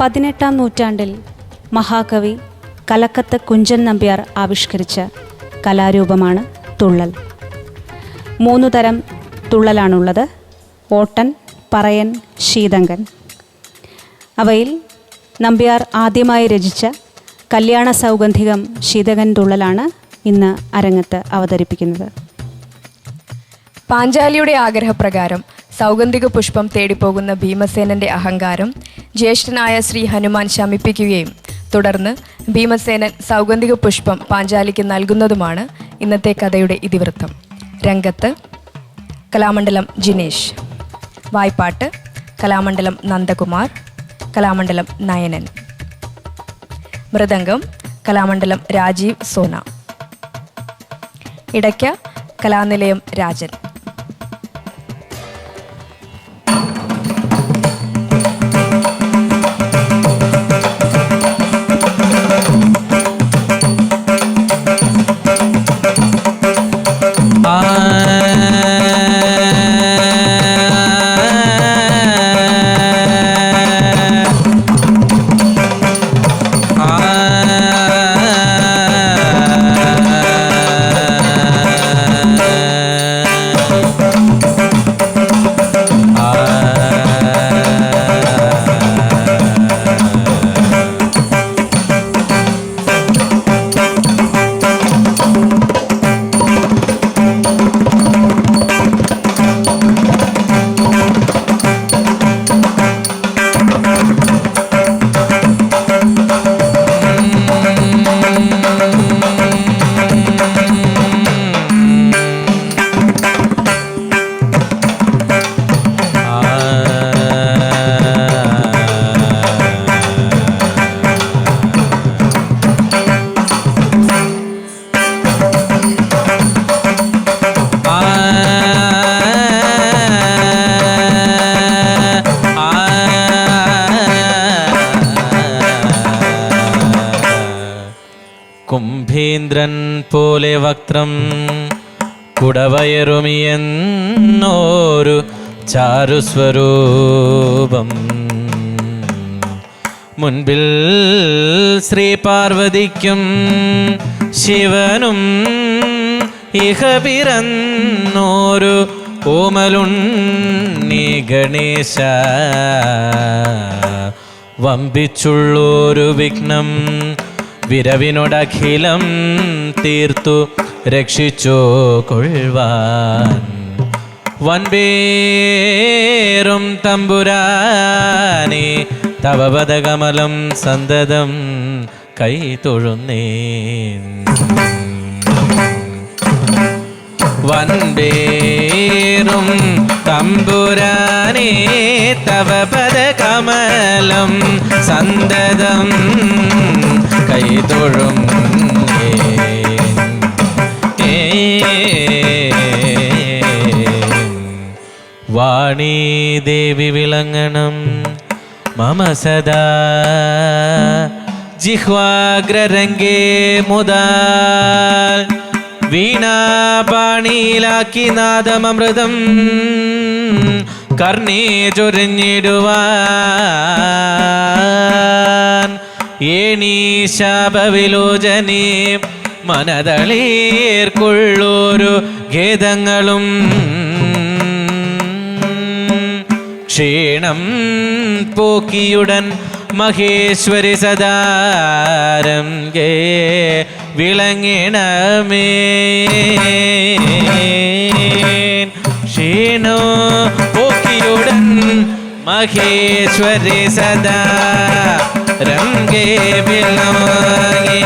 പതിനെട്ടാം നൂറ്റാണ്ടിൽ മഹാകവി കലക്കത്ത് കുഞ്ചൻ നമ്പ്യാർ ആവിഷ്കരിച്ച കലാരൂപമാണ് തുള്ളൽ. മൂന്നു തരം തുള്ളലാണുള്ളത്. ഓട്ടൻ പറയൻ ശീതങ്കൻ. അവയിൽ നമ്പ്യാർ ആദ്യമായി രചിച്ച കല്യാണ സൗഗന്ധികം ശീതകൻ തുള്ളലാണ് ഇന്ന് അരങ്ങത്ത് അവതരിപ്പിക്കുന്നത്. പാഞ്ചാലിയുടെ ആഗ്രഹപ്രകാരം സൗഗന്ധിക പുഷ്പം തേടിപ്പോകുന്ന ഭീമസേനന്റെ അഹങ്കാരം ജ്യേഷ്ഠനായ ശ്രീ ഹനുമാൻ ശമിപ്പിക്കുകയും തുടർന്ന് ഭീമസേനൻ സൗഗന്ധിക പുഷ്പം പാഞ്ചാലിക്ക് നൽകുന്നതുമാണ് ഇന്നത്തെ കഥയുടെ ഇതിവൃത്തം. രംഗത്ത് കലാമണ്ഡലം ജിനേഷ്. വായ്പാട്ട് കലാമണ്ഡലം നന്ദകുമാർ കലാമണ്ഡലം നയനൻ. മൃദംഗം കലാമണ്ഡലം രാജീവ് സോന. ഇടയ്ക്ക കലാനിലയം രാജൻ. പോലെ വക്രം കുടവയറുമിയെന്നോരു ചാരുസ്വരൂപം. മുൻപിൽ ശ്രീ പാർവതിക്കും ശിവനും ഇഹ പിറന്നോരു ഓമലുണ്ണി ഗണേശ. വമ്പിച്ചുള്ളൊരു വിഘ്നം വിരവിനോടഖിലം തീർത്തു രക്ഷിച്ചോ കൊള്ളുവാൻ. വൻപേറും തമ്പുരാനെ തവ പദകമലം സന്തതം കൈ തൊഴുന്നേ വൻപേറും തമ്പുരാനെ തവ പദകമലം സന്തതം കൈതൊഴും വാണി ദേവി വിളങ്ങണം. മമ സദാ. ജിഹ്വാഗ്രരംഗേ മുതാൽ വീണാപാണിയിലാക്കി നാദമൃതം കർണേ ചൊരിഞ്ഞിടുവാൻ ഏണീ മനതളീർക്കുള്ളൂരു ഖേദങ്ങളും. ക്ഷീണം പോക്കിയുടൻ മഹേശ്വരി സദാരം ഗേ വിളങ്ങിണമേ. ക്ഷീണോ പോക്കിയുടൻ മഹേശ്വരി அங்கே விலகினமே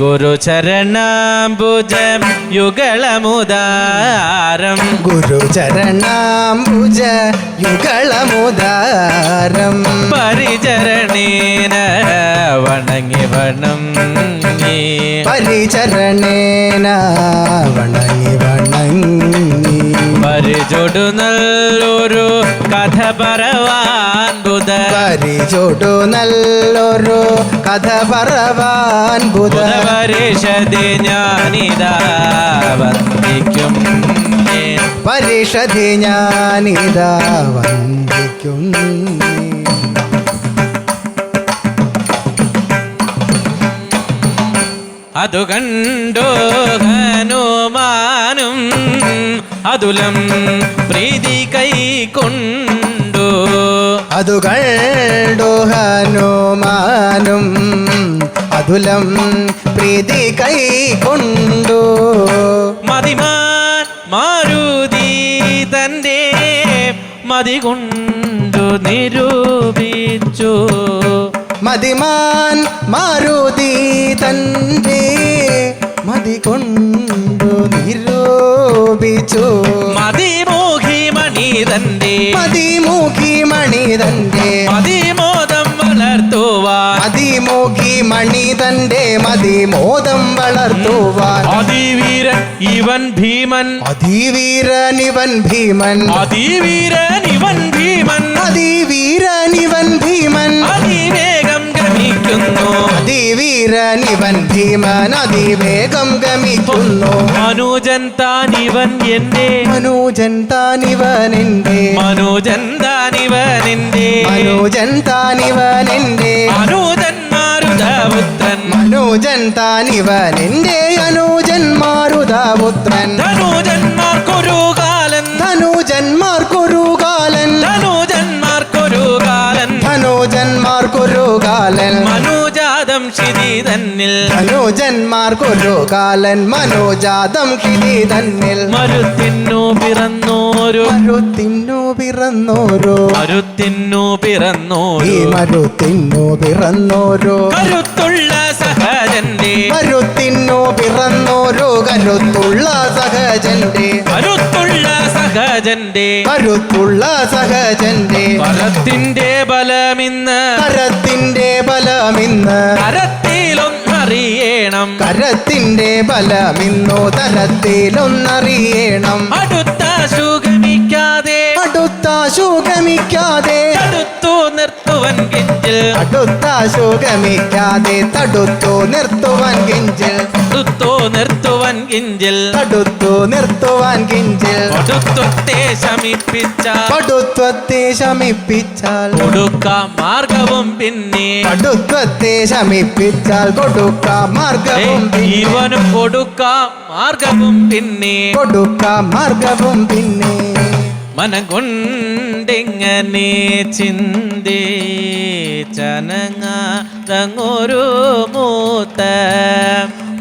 குரு சரணாம்புஜம் யுகளமுதாரம் குரு சரணாம்புஜ யுகளமுதாரம் பரிச்சரணேன வணங்கி வனம் பரிச்சரணேன வணங்கி നല്ലൊരു കഥ പറവാൻ ബുധ പരിചോടു നല്ലൊരു കഥ പറവാൻ ബുധ പരിഷതി ഞാനിതാ വന്ദിക്കും. പരിഷതി ഞാനിതാ വന്ദിക്കും. അതു കണ്ടോ ഹനുമാനും അതുലം പ്രീതി കൈക്കൊണ്ടു അതു കണ്ടു ഹനുമാനും അതുലം പ്രീതി കൈ കൊണ്ടു. മതിമാൻ മാരുതി തന്റെ മതി കൊണ്ടു നിരൂപിച്ചു. മതിമാൻ മാരുതി തന്റെ മതി കൊണ്ടു. മോഹിച്ചു മതിമോഹി മണിതന്റെ മതിമോഹി മണിതന്റെ മതിമോദം വളർത്തുവാൻ. മതിമോഹി മണിതന്റെ മതിമോദം വളർത്തുവാൻ. അതിവീരൻ ഇവൻ ഭീമൻ. അതിവീരൻ ഇവൻ ഭീമൻ. അതിവീരൻ ഇവൻ ഭീമൻ. അതിവീരൻ ഇവൻ ഭീമൻ. വരുന്നു അതിവീരനിവൻ ഭീമൻ അതിവേഗം ഗമിക്കുന്നു. മനോജൻ താനിവൻ എന്റെ മനോജൻ താനിവൻ എന്റെ മനോജൻ താനിവൻ എന്റെ മനോജൻ താനിവൻ എന്റെ മനോജൻ മാരുതപുത്രൻ. മനോജൻ താനിവൻ എന്റെ അനൂജൻ മാരുതപുത്രൻ. മനോജൻ ധനുജന്മാർക്കൊരു കാലൻ. മനോജാതം ശിരി തന്നിൽ. മനോജന്മാർക്കൊരു കാലൻ. മനോജാതം കിളി തന്നിൽ. മരുത്തിന്നു പിറന്നോരു. മരുത്തിന്നു പിറന്നോരോ. മരുത്തിന്നു ഈ പിറന്നോരു മരുത്തിന്നു പിറന്നോരോ. കരുത്തുള്ള സഹജന്റെ. മരുത്തിന്നു പിറന്നോരോ കരുത്തുള്ള സഹജന്റെ. കരുത്തുള്ള സഹജന്റെ. കരുത്തുള്ള സഹജന്റെ. കരത്തിന്റെ ബലമിന്ന്. കരത്തിന്റെ ബലമിന്ന്. കരത്തിലൊന്നറിയണം. കരത്തിന്റെ ബലമിന്നു തരത്തിലൊന്നറിയണം. അടുത്ത സുഖമിക്കാതെ അടുത്തു കിഞ്ചിൽ അടുത്ത ശോകമിക്കാതെ തടുത്തു നിർത്തുവാൻ കിഞ്ചിൽ. തടുത്തു നിർത്തുവൻ കിഞ്ചിൽ. തടുത്തു നിർത്തുവാൻ കിഞ്ചിൽ. അടുത്വത്തെ ശമിപ്പിച്ച പടുത്വത്തെ ശമിപ്പിച്ചാൽ. കൊടുക്കാം മാർഗവും പിന്നെ. പടുത്വത്തെ ശമിപ്പിച്ചാൽ കൊടുക്കാം മാർഗവും ജീവനും കൊടുക്ക മാർഗവും പിന്നെ. കൊടുക്കാം മാർഗവും പിന്നെ. മനം കൊണ്ടിങ്ങനെ ചിന്തേ. ചനങ്ങാതങ്ങൊരു മൂത്ത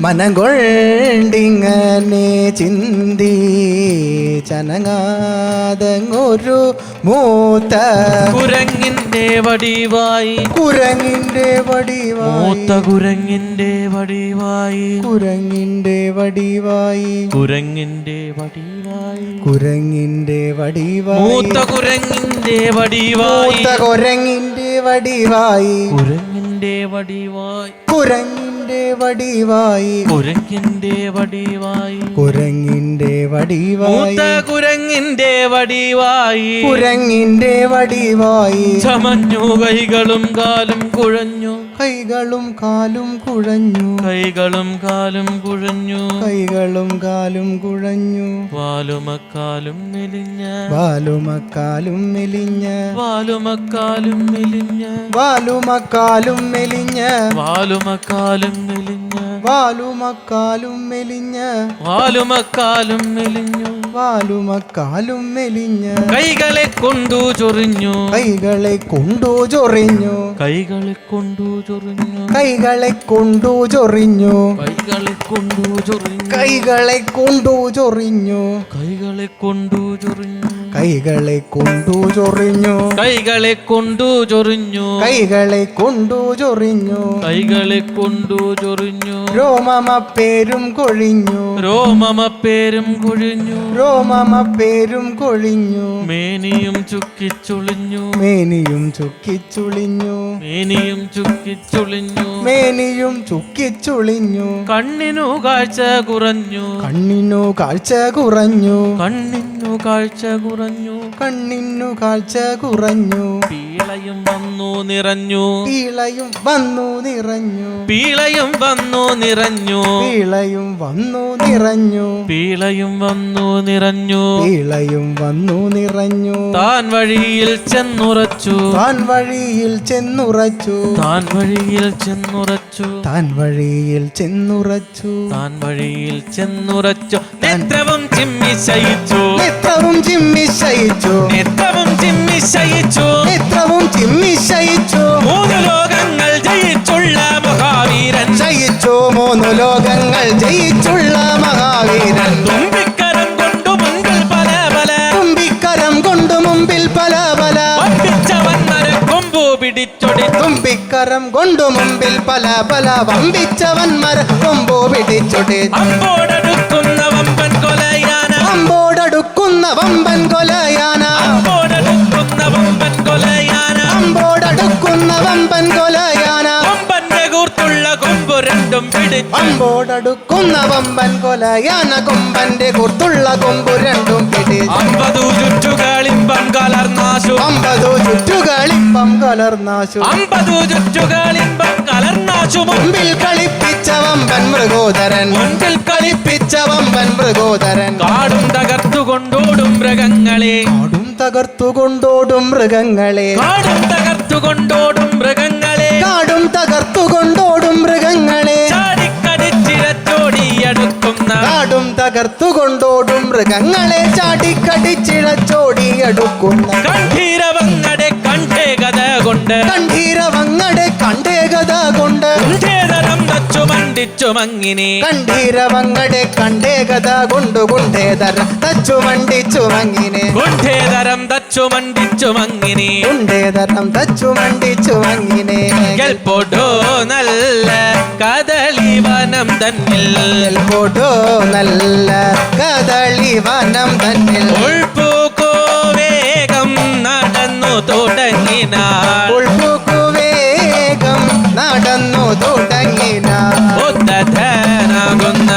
മനം കൊണ്ടിങ്ങനെ ചിന്തി ചനങ്ങാതങ്ങൊരു മൂത്ത കുരങ്ങിന്റെ വടിവായി. കുരങ്ങിന്റെ വടിവായി. മൂത്ത കുരങ്ങിന്റെ വടിവായി. കുരങ്ങിന്റെ വടിവായി. കുരങ്ങിന്റെ വടിവായി. കുരങ്ങിന്റെ വടിവായി. മൂത്ത കുരങ്ങിന്റെ വടിവായി. മൂത്ത കുരങ്ങിന്റെ വടിവായി. കുരങ്ങിന്റെ വടിവായി. കുരങ്ങിന്റെ വടിവായി. കുരങ്ങിന്റെ വടിവായി. കുരങ്ങിന്റെ വടിവായി. കുരങ്ങിന്റെ വടിവായി. കുരങ്ങിന്റെ വടിവായി. ചമഞ്ഞു കൈകളും കാലും കുഴഞ്ഞു. കൈകളും കാലും കുഴഞ്ഞു. കൈകളും കാലും കുഴഞ്ഞു. കൈകളും കാലും കുഴഞ്ഞു. വാലുമക്കാലും മെലിഞ്ഞ. വാലുമക്കാലും മെലിഞ്ഞ. വാലുമക്കാലും മെലിഞ്ഞ. വാലുമക്കാലും മെലിഞ്ഞ. വാലുമക്കാലും മെലിഞ്ഞ. വാലുമക്കാലും മെലിഞ്ഞ. വാലുമക്കാലും മെലിഞ്ഞു. വാലുമക്കാലും മെലിഞ്ഞ. കൈകളെ കൊണ്ടു ചൊറിഞ്ഞു. കൈകളെ കൊണ്ടു ചൊറിഞ്ഞു. കൈകളെ കൊണ്ടു ചൊറിഞ്ഞു കൈകളെ കൊണ്ടു ചൊറിഞ്ഞു കൈകളെ കൊണ്ടു ചൊറിഞ്ഞു കൈകളെ കൊണ്ടു ചൊറിഞ്ഞു കൈകളെ കൊണ്ടു ചൊറിഞ്ഞു കൈകളെ കൊണ്ടു ചൊറിഞ്ഞു. കൈകളെ കൊണ്ടു ചൊറിഞ്ഞു. കൈകളെ കൊണ്ടു ചൊറിഞ്ഞു. കൈകളെ കൊണ്ടു ചൊറിഞ്ഞു. രോമമ പേരും കൊഴിഞ്ഞു. രോമമ പേരും കൊഴിഞ്ഞു. രോമമ പേരും കൊഴിഞ്ഞു. മേനിയും ചുക്കിച്ചുളിഞ്ഞു മേനിയും ചുക്കിച്ചുളിഞ്ഞു മേനിയും ചുക്കിച്ചുളിഞ്ഞു മേനിയും ചുക്കിച്ചുളിഞ്ഞു കണ്ണിനു കാഴ്ച കുറഞ്ഞു. കണ്ണിനു കാഴ്ച കുറഞ്ഞു. കണ്ണിനു കാഴ്ച കുറഞ്ഞു കണ്ണിന്നു കാഴ്ച കുറഞ്ഞു. പീളയും വന്നു നിറഞ്ഞു. പീളയും വന്നു നിറഞ്ഞു. പീളയും വന്നു നിറഞ്ഞു. പീളയും വന്നു നിറഞ്ഞു. പീളയും വന്നു നിറഞ്ഞു. പീളയും വന്നു നിറഞ്ഞു. താൻ വഴിയിൽ ചെന്നുറച്ചു. താൻ വഴിയിൽ ചെന്നുറച്ചു. താൻ വഴിയിൽ ചെന്നുറച്ചു. താൻ വഴിയിൽ ചെന്നുറച്ചു. താൻ വഴിയിൽ ചെന്നുറച്ചു. നേത്രവും ചിമ്മി ശയിച്ചു നേത്രവും ചിമ്മി ശയിച്ചു നിത്രവും ചിമ്മി ശയിച്ചു നേത്രവും ചിമ്മി ശയിച്ചു മൂന്ന് ലോകങ്ങൾ ജയിച്ചുള്ള മഹാവീരൻ. ശയിച്ചു. മൂന്ന് ലോകങ്ങൾ ജയിച്ചുള്ള മഹാവീരൻ. തുമ്പിക്കരം കൊണ്ടു മുൻപിൽ പല പല. തുമ്പിക്കരം കൊണ്ടു മുമ്പിൽ പല പല. പിടിച്ചൊടി തുമ്പിക്കരം കൊണ്ടു മുമ്പിൽ പല പല. വമ്പിച്ചവൻ മര കൊമ്പോ പിടിച്ചൊടി അമ്പോടടുക്കുന്ന വമ്പൻ കൊലയാന. അമ്പോടടുക്കുന്ന വമ്പൻ കൊലയാന അമ്പോടടുക്കുന്ന വമ്പൻ കൊലയാന അമ്പോടടുക്കുന്ന വമ്പൻ കൊലയാന കൊമ്പന്റെ കൂർത്തുള്ള കൊമ്പു രണ്ടും പിടിച്ചു. അമ്പോടടുക്കുന്ന വമ്പൻ കൊലയാന കൊമ്പന്റെ കുർത്തുള്ള കൊമ്പു രണ്ടും പിടിച്ചു. അമ്പതു ചുറ്റുകളിമ്പം കലർന്നാശു. അമ്പതു ചുറ്റുകളിപ്പം കലർന്നാശു. അമ്പതു ചുറ്റുകളിമ്പം കലർന്നാശു. മുമ്പിൽ കളിപ്പിച്ച വമ്പൻ മൃഗോദരൻ. മുൻപിൽ കളിപ്പിച്ച വമ്പൻ മൃഗോദരൻ. കാടും തകർത്തു കൊണ്ടോടും മൃഗങ്ങളെ. കാടും തകർത്തു കൊണ്ടോടും മൃഗങ്ങളെ. കാടും തകർത്തു കൊണ്ടോടും മൃഗങ്ങളെ. കാടും തകർത്തു കൊണ്ടോടും മൃഗങ്ങളെ. ചാടിക്കടിച്ചിഴച്ചോടിയടുക്കുന്ന കാടും തകർത്തു കൊണ്ടോടും മൃഗങ്ങളെ. ചാടിക്കടിച്ചിഴച്ചോടിയടുക്കുന്ന കണ്ഠീരവങ്ങടെ കണ്ടേകത കഥ കൊണ്ട്. കണ്ഠീരവങ്ങടെ കണ്ടേകത കൊണ്ട്. കുണ്ഠേതരം തച്ചു മണ്ടിച്ചു മങ്ങിനെ കണ്ഠീരവങ്ങടെ കണ്ടേകത കൊണ്ടു കുണ്ടേതര തച്ചു മണ്ടിച്ചു മങ്ങിനെ കുണ്ഠേതരം തച്ചു മണ്ടിച്ചു മങ്ങിനെ കുണ്ടേതരം തച്ചു മണ്ടിച്ചു നല്ല കദളി വനം തന്നിൽ പോട്ടോ നല്ല കദളി വനം തന്നിൽ. ഉൾപ്പൂക്കോ വേഗം നടന്നു തുടങ്ങിനാൾ. തുടങ്ങിന ഉദ്ധനാകുന്ന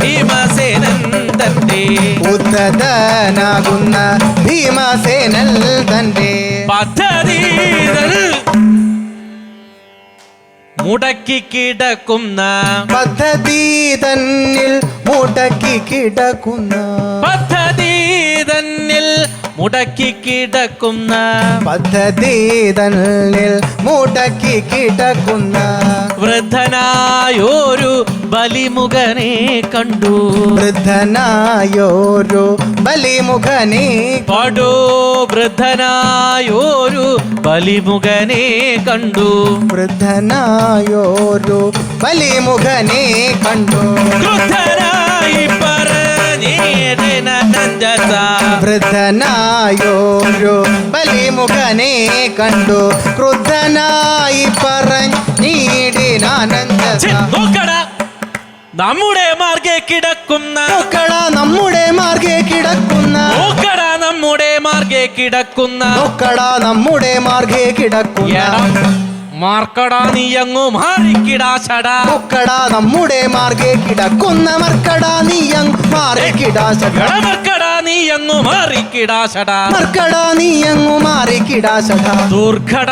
ഭീമസേനൻ തന്റെ. ഉദ്ധതനാകുന്ന ഭീമസേനൽ തന്റെ. പദ്ധതികൾ മുടക്കി കിടക്കുന്ന. പദ്ധതി തന്നിൽ മുടക്കി കിടക്കുന്ന. മുടക്കി കിടക്കുന്ന പദ്ധതി തന്നിൽ മുടക്കി കിടക്കുന്ന വൃദ്ധനായോരു ബലിമുഖനെ കണ്ടു വൃദ്ധനായോരു ബലിമുഖനെ പടോ വൃദ്ധനായോരു ബലിമുഖനെ കണ്ടു വൃദ്ധനായോരു ബലിമുഖനെ കണ്ടു വൃദ്ധനായി പറഞ്ഞേടന. വൃദ്ധനായോരു ബലിമുഖനെ കണ്ടു. ക്രുദ്ധനായി പറഞ്ഞീടിനാനന്ദ നമ്മുടെ മാർഗെ കിടക്കുന്ന. നോക്കടാ നമ്മുടെ മാർഗെ കിടക്കുന്ന. നോക്കടാ നമ്മുടെ മാർഗെ കിടക്കുന്ന. നോക്കടാ നമ്മുടെ മാർഗെ കിടക്കുന്ന. മാർക്കടാ നീ അങ്ങു മാറിക്കിടാശടാ നോക്കടാ നമ്മുടെ മാർഗേ കിടക്കുന്ന മർക്കടാ നീയങ് മാറി കിടാശട മർക്കടാ നീ അങ്ങു മാറിക്കിടാശടാ മർക്കടാ നീയങ്ങു മാറി കിടാശട ദുർഘട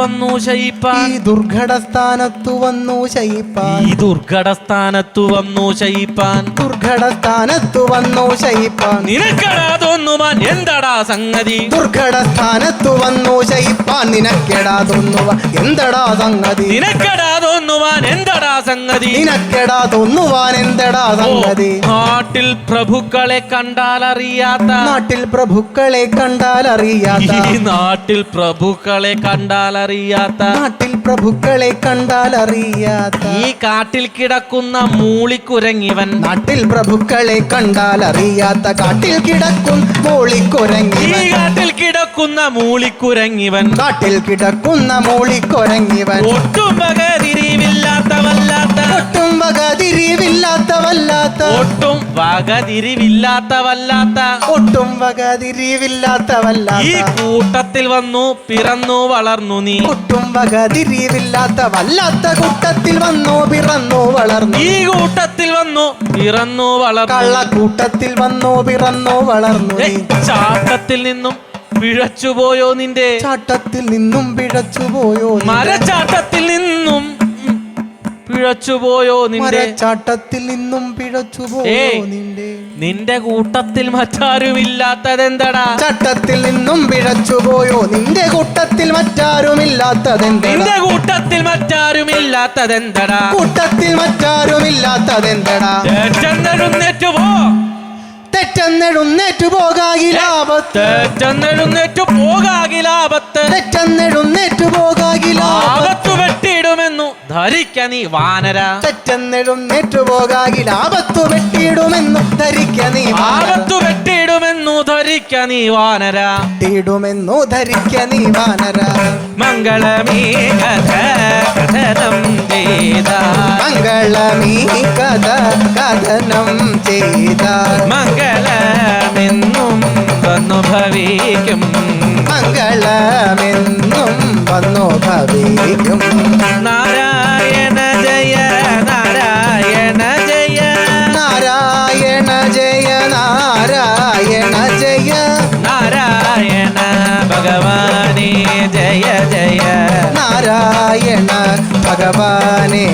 വന്നു ശയിപ്പാൻ. ഈ ദുർഘടസ്ഥാനത്തു വന്നു ശയിപ്പാൻ. ഈ ദുർഘടസ്ഥാനത്തു വന്നു ശയിപ്പാൻ. ദുർഘടസ്ഥാനത്തു വന്നു ശയിപ്പാൻ. നിനക്കടാ തോന്നുവാൻ എന്തടാ സംഗതി? ദുർഘടസ്ഥാനത്തു വന്നു ശയിപ്പാൻ. നിനക്കെടാ തോന്നുവാൻ എന്തടാ സംഗതി? നിനക്കടാ തോന്നുവാൻ എന്തടാ സംഗതി? നിനക്കെടാ തോന്നുവാൻ എന്തടാ സംഗതി? നാട്ടിൽ പ്രഭുക്കളെ കണ്ടാൽ അറിയാത്ത നാട്ടിൽ പ്രഭുക്കളെ കണ്ടാൽ അറിയാത്ത ഈ നാട്ടിൽ പ്രഭുക്കളെ കണ്ടാൽ അറിയാത്ത നാട്ടിൽ പ്രഭുക്കളെ കണ്ടാൽ അറിയാത്ത ഈ കാട്ടിൽ കിടക്കുന്ന മൂളിക്കുരങ്ങിവൻ നാട്ടിൽ പ്രഭുക്കളെ കണ്ടാൽ അറിയാത്ത കാട്ടിൽ കിടക്കും ഈ കാട്ടിൽ കിടക്കുന്ന മൂളിക്കുരങ്ങിവൻ കാട്ടിൽ കിടക്കുന്ന മൂളിക്കുരങ്ങിവൻ ഒട്ടും വകതിരിവില്ലാത്ത വല്ലാത്ത ഒട്ടും വകതിരിവില്ലാത്തവല്ലാത്ത. ഒട്ടും വകതിരിവില്ലാത്ത വല്ലാത്ത ഒട്ടും വകതിരിവില്ലാത്ത ഈ കൂട്ടത്തിൽ വന്നു പിറന്നു വളർന്നു നീ. ഒട്ടും വകതിരിവില്ലാത്ത വല്ലാത്ത കൂട്ടത്തിൽ വന്നു പിറന്നു വളർന്നു ഈ കൂട്ടത്തിൽ വന്നു പിറന്നു വളർന്നു കള്ളക്കൂട്ടത്തിൽ വന്നു പിറന്നു വളർന്നു നീ. ചാട്ടത്തിൽ നിന്നും പിഴച്ചുപോയോ നിന്റെ ചാട്ടത്തിൽ നിന്നും പിഴച്ചുപോയോ? മരച്ചാട്ടത്തിൽ നിന്നും പിഴച്ചുപോയോ നിന്റെ? ചാട്ടത്തിൽ നിന്നും പിഴച്ചുപോയോ. നിന്റെ? നിന്റെ കൂട്ടത്തിൽ മറ്റാരുമില്ലാത്തതെന്തടാ? ചട്ടത്തിൽ നിന്നും പിഴച്ചുപോയോ നിന്റെ കൂട്ടത്തിൽ മറ്റാരുമില്ലാത്തതെന്താ നിന്റെ കൂട്ടത്തിൽ മറ്റാരുമില്ലാത്തതെന്തടാ? കൂട്ടത്തിൽ മറ്റാരുമില്ലാത്തതെന്തടാ? തെറ്റെന്നെഴുന്നേറ്റു പോ. തെറ്റെന്നെഴുന്നേറ്റു പോകാകിലാപത്ത്. തെറ്റെന്നെഴുന്നേറ്റു പോകാകിലാപത്ത്. തെറ്റെന്നെഴുന്നേറ്റു പോകാകിലാപത്ത്. വെട്ടിയിടുമെന്നു ധരിക്ക നീ വാനര. തെറ്റെന്നെഴുന്നേറ്റു പോകാകിലാപത്തു വെട്ടിയിടുമെന്നു ധരിക്ക നീ വാനര. ആപത്തു വെട്ടിയിടുമെന്നു ധരിക്ക നീ വാനര. വെട്ടിയിടുമെന്നു ധരിക്ക നീ വാനര. മംഗളമീ കഥ കഥനം ചെയ്ത. മംഗളമീ കഥ കഥനം ചെയ്ത. മംഗളമെന്നും വന്നു ഭവിക്കും മംഗളമെന്നും വന്നു ഭവിക്കും നാരായണ ജയ നാരായണ ജയ. നാരായണ ജയ നാരായണ ജയ. നാരായണ ഭഗവാനേ ജയ ജയ. നാരായണ ഭഗവാനേ